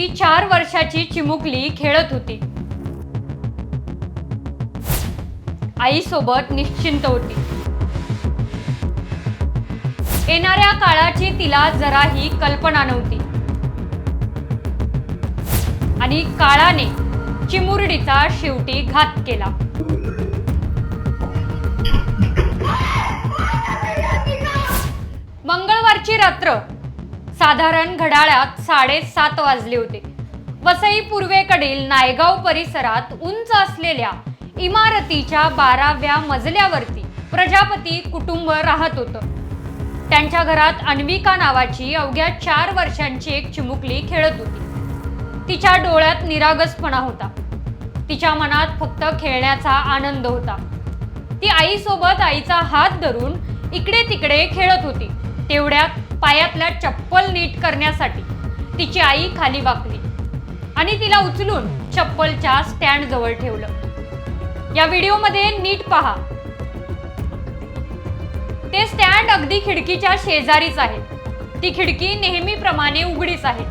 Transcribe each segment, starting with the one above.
ती चार वर्षाची चिमुकली खेळत होती. आईसोबत निश्चिंत होती. येणाऱ्या काळाची तिला जराही कल्पना नव्हती. आणि काळाने चिमुरडीचा शेवटी घात केला. मंगळवारची रात्र साधारण घड्याळात साडेसात वाजले होते. वसई पूर्वेकडील नायगाव परिसरात उंच असलेल्या इमारतीच्या बाराव्या मजल्यावरती प्रजापती कुटुंब राहत होतं. त्यांच्या घरात अन्विका नावाची अवघ्या चार वर्षांची एक चिमुकली खेळत होती. तिच्या डोळ्यात निरागसपणा होता. तिच्या मनात फक्त खेळण्याचा आनंद होता. ती आईसोबत आईचा हात धरून इकडे तिकडे खेळत होती. तेवढ्यात पायातल्या चप्पल नीट करण्यासाठी. तिची आई खाली वाकली आणि तिला उचलून चप्पलच्या स्टँड जवळ ठेवलं. या व्हिडिओमध्ये नीट पहा. ते स्टँड अगदी खिडकीच्या शेजारीच आहे. ती खिडकी नेहमीप्रमाणे उघडीच आहे.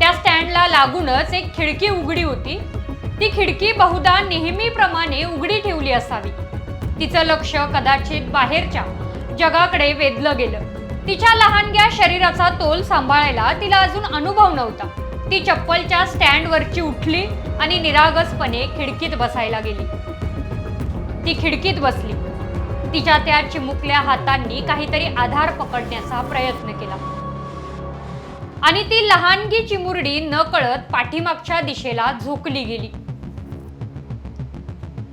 त्या स्टँडला लागूनच एक खिडकी उघडी होती. ती खिडकी बहुधा नेहमीप्रमाणे उघडी ठेवली असावी. तिचं लक्ष कदाचित बाहेरच्या जगाकडे वेधलं गेलं. तिच्या लहानग्या शरीराचा तोल सांभाळायला तिला अजून अनुभव नव्हता. ती चप्पलच्या स्टँडवरची उठली आणि निरागसपणे खिडकीत बसायला गेली. ती खिडकीत बसली. तिच्या त्या चिमुकल्या हातांनी काहीतरी आधार पकडण्याचा प्रयत्न केला. आणि ती लहानगी चिमुरडी न कळत पाठीमागच्या दिशेला झोकली गेली.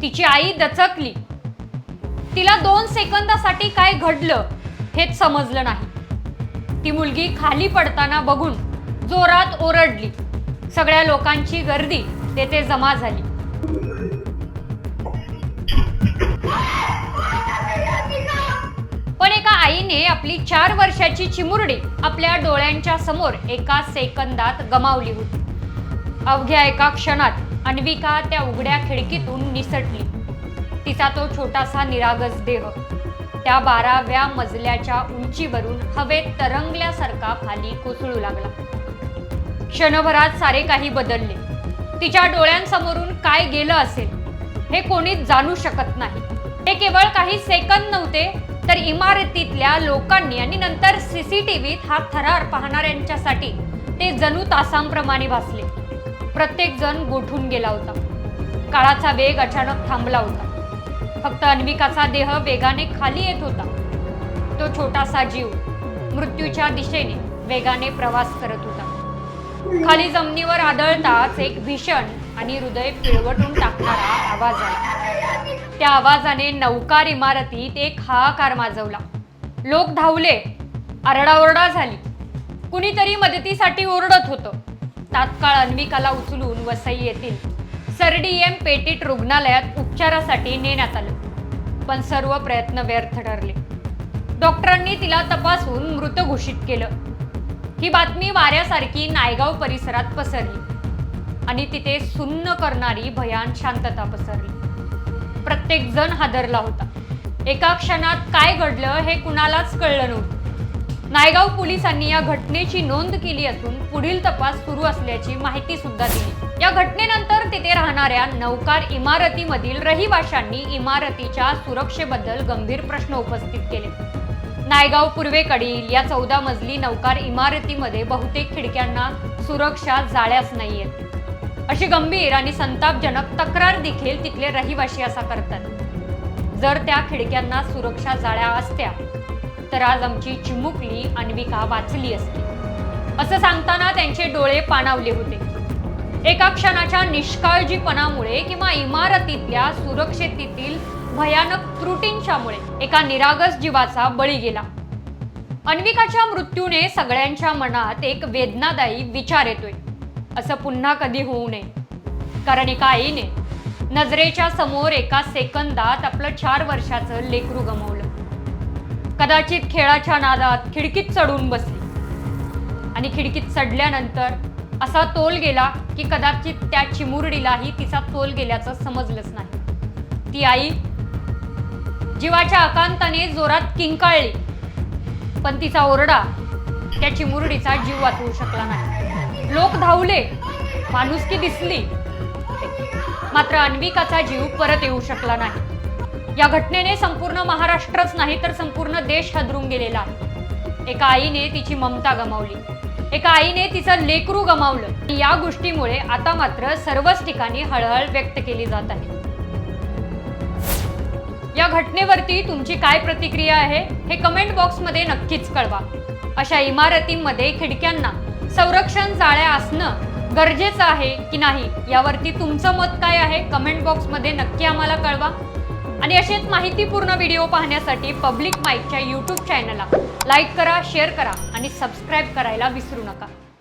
तिची आई दचकली. तिला दोन सेकंदासाठी काय घडलं? हेच समजलं नाही. ती मुलगी खाली पडताना बघून जोरात ओरडली. सगळ्या लोकांची गर्दी तेथे जमा झाली. पण एका आईने आपली चार वर्षाची चिमुरडी आपल्या डोळ्यांच्या समोर एका सेकंदात गमावली होती. अवघ्या एका क्षणात अन्विका त्या उघड्या खिडकीतून निसटली. तिचा तो छोटासा निरागस देह त्या बाराव्या मजल्याच्या उंचीवरून हवेत तरंगल्यासारखा खाली कोसळू लागला. क्षणभरात सारे काही बदलले. तिच्या डोळ्यांसमोरून काय गेलं असेल हे कोणीच जाणू शकत नाही. हे केवळ काही सेकंद नव्हते तर इमारतीतल्या लोकांनी आणि नंतर सीसीटीव्हीत हा थरार पाहणाऱ्यांच्यासाठी ते जणू तासांप्रमाणे भासले. प्रत्येक जण गोठून गेला होता. काळाचा वेग अचानक थांबला होता. फक्त अन्विकाचा देह वेगाने खाली येत होता. तो छोटासा जीव मृत्यूच्या दिशेने वेगाने प्रवास करत होता. खाली जमिनीवर आदळताच एक भीषण आणि हृदय पिळवटून टाकणारा आवाज आला. त्या आवाजाने नौकार इमारतीत एक हाहाकार माजवला. लोक धावले. आरडाओरडा झाली. कुणीतरी मदतीसाठी ओरडत होतं. तात्काळ अन्विकाला उचलून वसई येतील सरडीएम पेटीट रुग्णालयात उपचारासाठी नेण्यात आलं. पण सर्व प्रयत्न व्यर्थ ठरले. डॉक्टरांनी तिला तपासून मृत घोषित केलं. ही बातमी वाऱ्यासारखी नायगाव परिसरात पसरली आणि तिथे सुन्न करणारी भयान शांतता पसरली. प्रत्येक जण हादरला होता. एका क्षणात काय घडलं हे कुणालाच कळलं नव्हतं. नायगाव पोलिसांनी या घटनेची नोंद केली असून पुढील तपास सुरू असल्याची माहिती सुद्धा दिली. या घटनेनंतर तिथे राहणाऱ्या नौकार इमारतीमधील रहिवाशांनी इमारतीच्या सुरक्षेबद्दल गंभीर प्रश्न उपस्थित केले. नायगाव पूर्वेकडील या चौदा मजली नौकार इमारतीमध्ये बहुतेक खिडक्यांना सुरक्षा जाळ्याच नाहीयेत अशी गंभीर आणि संतापजनक तक्रार देखील तिथले रहिवाशी असा करतात. जर त्या खिडक्यांना सुरक्षा जाळ्या असत्या तर आज आमची चिमुकली अन्विका वाचली असती. असं सांगताना त्यांचे डोळे पाणावले होते. एका क्षणाच्या निष्काळजीपणामुळे किंवा इमारतीतल्या सुरक्षेतील भयानक त्रुटींच्यामुळे एका निरागस जीवाचा बळी गेला. अन्विकाच्या मृत्यूने सगळ्यांच्या मनात एक वेदनादायी विचार येतोय. असं पुन्हा कधी होऊ नये. कारण एका आईने नजरेच्या समोर एका सेकंदात आपलं चार वर्षाचं लेकरू गमावलं. कदाचित खेळाच्या नादात खिडकीत चढून बसली. आणि खिडकीत चढल्यानंतर असा तोल गेला की कदाचित त्या चिमुरडीलाही तिचा तोल गेल्याचं समजलंच नाही. ती आई जीवाच्या आकांताने जोरात किंकाळली पण तिचा ओरडा त्या चिमुरडीचा जीव वाचवू शकला नाही. लोक धावले माणुसकी दिसली. मात्र अन्विकाचा जीव परत येऊ शकला नाही. या घटनेने संपूर्ण महाराष्ट्रच नाही तर संपूर्ण देश हादरून गेलेला. आहे एका आईने तिची ममता गमावली. एका आईने तिचं लेकरू गमावलं. या गोष्टीमुळे आता मात्र सर्वच ठिकाणी हळहळ व्यक्त केली जात आहे. या घटनेवरती तुमची काय प्रतिक्रिया आहे हे कमेंट बॉक्समध्ये नक्कीच कळवा. अशा इमारतींमध्ये खिडक्यांना संरक्षण जाळ्या असणं गरजेचं आहे की नाही यावरती तुमचं मत काय आहे कमेंट बॉक्समध्ये नक्की आम्हाला कळवा. आणि असेच माहितीपूर्ण व्हिडिओ पाहण्यासाठी पब्लिक माईकच्या यूट्यूब चॅनलला लाईक करा शेअर करा आणि सबस्क्राईब करायला विसरू नका.